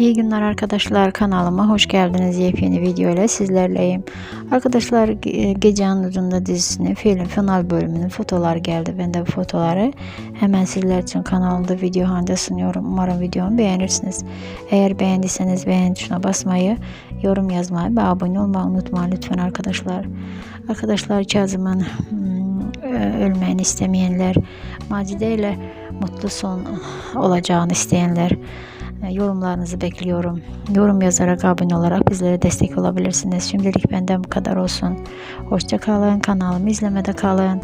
İyi günler arkadaşlar kanalıma hoş geldiniz yepyeni video ile sizlerleyim. Arkadaşlar Ge- Gece Anadolu'da dizisinin film final bölümünün fotolar geldi. Ben de bu fotoları hemen sizler için kanalımda video halinde sunuyorum. Umarım videomu beğenirsiniz. Eğer beğendiyseniz beğen tuşuna basmayı, yorum yazmayı ve abone olmayı unutmayın lütfen arkadaşlar. Arkadaşlar Kazım'ın hmm, e, ölmeyeni istemeyenler, Macide ile mutlu son olacağını isteyenler e, yorumlarınızı bekliyorum. Yorum yazarak abone olarak bizlere destek olabilirsiniz. Şimdilik benden bu kadar olsun. Hoşça kalın. Kanalımı izlemede kalın.